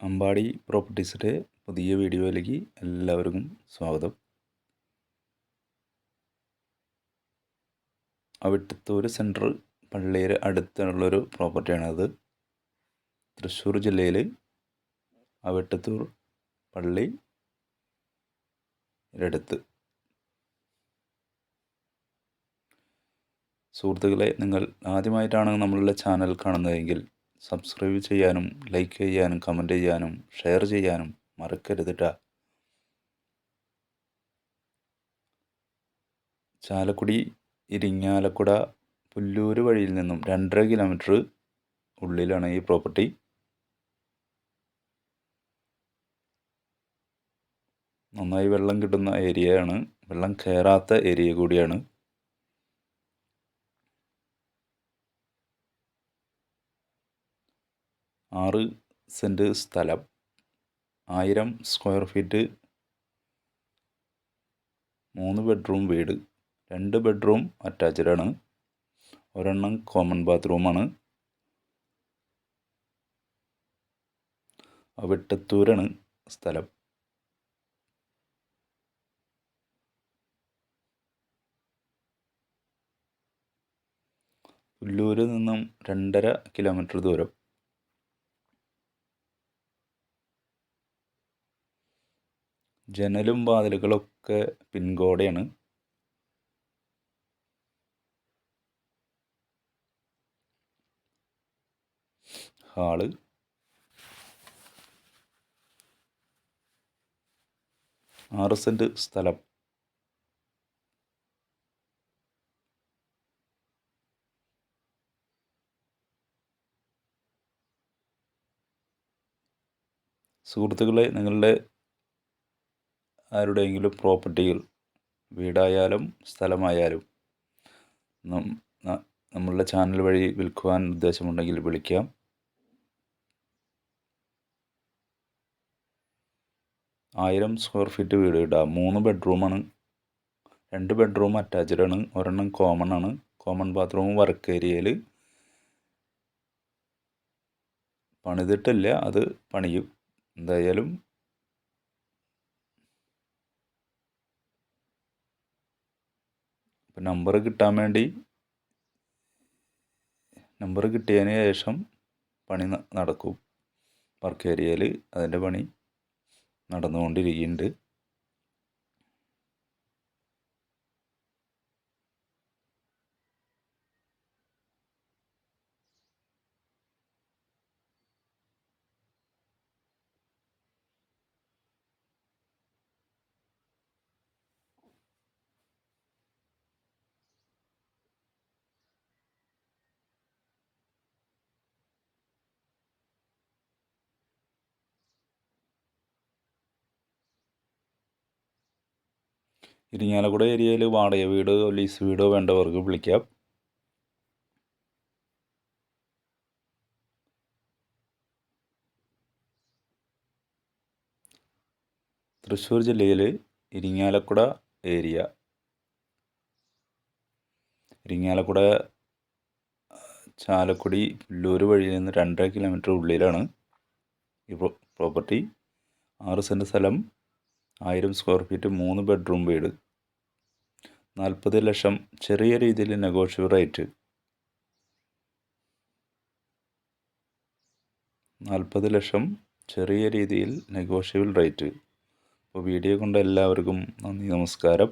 അമ്പാടി പ്രോപ്പർട്ടീസിന്റെ പുതിയ വീഡിയോയിലേക്ക് എല്ലാവർക്കും സ്വാഗതം. അവിട്ടത്തൂർ സെൻട്രൽ പള്ളിയുടെ അടുത്തുള്ളൊരു പ്രോപ്പർട്ടിയാണത്. തൃശ്ശൂർ ജില്ലയിൽ അവിട്ടത്തൂർ പള്ളി അടുത്ത് സുഹൃത്തുക്കളെ നിങ്ങൾ ആദ്യമായിട്ടാണ് നമ്മളുടെ ചാനൽ കാണുന്നതെങ്കിൽ സബ്സ്ക്രൈബ് ചെയ്യാനും ലൈക്ക് ചെയ്യാനും കമന്റ് ചെയ്യാനും ഷെയർ ചെയ്യാനും മറക്കരുത് ചാലക്കുടി ഇരിങ്ങാലക്കുട പുല്ലൂർ വഴിയിൽ നിന്നും രണ്ടര കിലോമീറ്റർ ഉള്ളിലാണ് ഈ പ്രോപ്പർട്ടി നന്നായി വെള്ളം കിട്ടുന്ന ഏരിയയാണ് വെള്ളം കയറാത്ത ഏരിയ കൂടിയാണ്. ആറ് സെന്റ് സ്ഥലം. ആയിരം സ്ക്വയർ ഫീറ്റ്. മൂന്ന് ബെഡ്റൂം വീട്. രണ്ട് ബെഡ്റൂം അറ്റാച്ച്ഡാണ്. ഒരെണ്ണം കോമൺ ബാത്റൂമാണ് വെട്ടത്തൂരാണ് സ്ഥലം. പുല്ലൂരിൽ നിന്നും രണ്ടര കിലോമീറ്റർ ദൂരം. ജനലും വാതിലുകളൊക്കെ പിൻകോടയാണ്. ഹാൾ. ആറ് സെന്റ് സ്ഥലം. സുഹൃത്തുക്കളെ നിങ്ങളുടെ ആരുടെയെങ്കിലും പ്രോപ്പർട്ടിയിൽ വീടായാലും സ്ഥലമായാലും നമ്മളുടെ ചാനൽ വഴി വിൽക്കുവാൻ ഉദ്ദേശമുണ്ടെങ്കിൽ വിളിക്കാം. ആയിരം സ്ക്വയർ ഫീറ്റ് വീട് ഇടാം മൂന്ന് ബെഡ്റൂമാണ്. രണ്ട് ബെഡ്റൂം അറ്റാച്ച്ഡ് ആണ് ഒരെണ്ണം കോമൺ ആണ്. കോമൺ ബാത്റൂം വർക്ക് ഏരിയയിൽ പണിതിട്ടില്ല. അത് പണിയും. എന്തായാലും ഇപ്പം നമ്പർ കിട്ടാൻ വേണ്ടി നമ്പർ കിട്ടിയതിന് ശേഷം പണി നടക്കും. വർക്ക് ഏരിയയിൽ അതിന്റെ പണി നടന്നുകൊണ്ടിരിക്കുന്നുണ്ട്. ഇരിങ്ങാലക്കുട ഏരിയയിൽ വാടക വീട് ലീസ് വീടോ വേണ്ടവർക്ക് വിളിക്കാം. തൃശ്ശൂർ ജില്ലയിൽ ഇരിങ്ങാലക്കുട ഏരിയ. ഇരിങ്ങാലക്കുട ചാലക്കുടി പുല്ലൂർ വഴി നിന്ന് രണ്ടര കിലോമീറ്റർ ഉള്ളിലാണ് ഈ പ്രോപ്പർട്ടി ആറ് സെന്റ് സ്ഥലം ആയിരം സ്ക്വയർ ഫീറ്റ് മൂന്ന് ബെഡ്റൂം വീട്. നാൽപ്പത് ലക്ഷം ചെറിയ രീതിയിൽ നെഗോഷ്യബിൾ റേറ്റ് നാൽപ്പത് ലക്ഷം ചെറിയ രീതിയിൽ നെഗോഷ്യബിൾ റേറ്റ് അപ്പോൾ വീഡിയോ കൊണ്ട് എല്ലാവർക്കും നന്ദി നമസ്കാരം.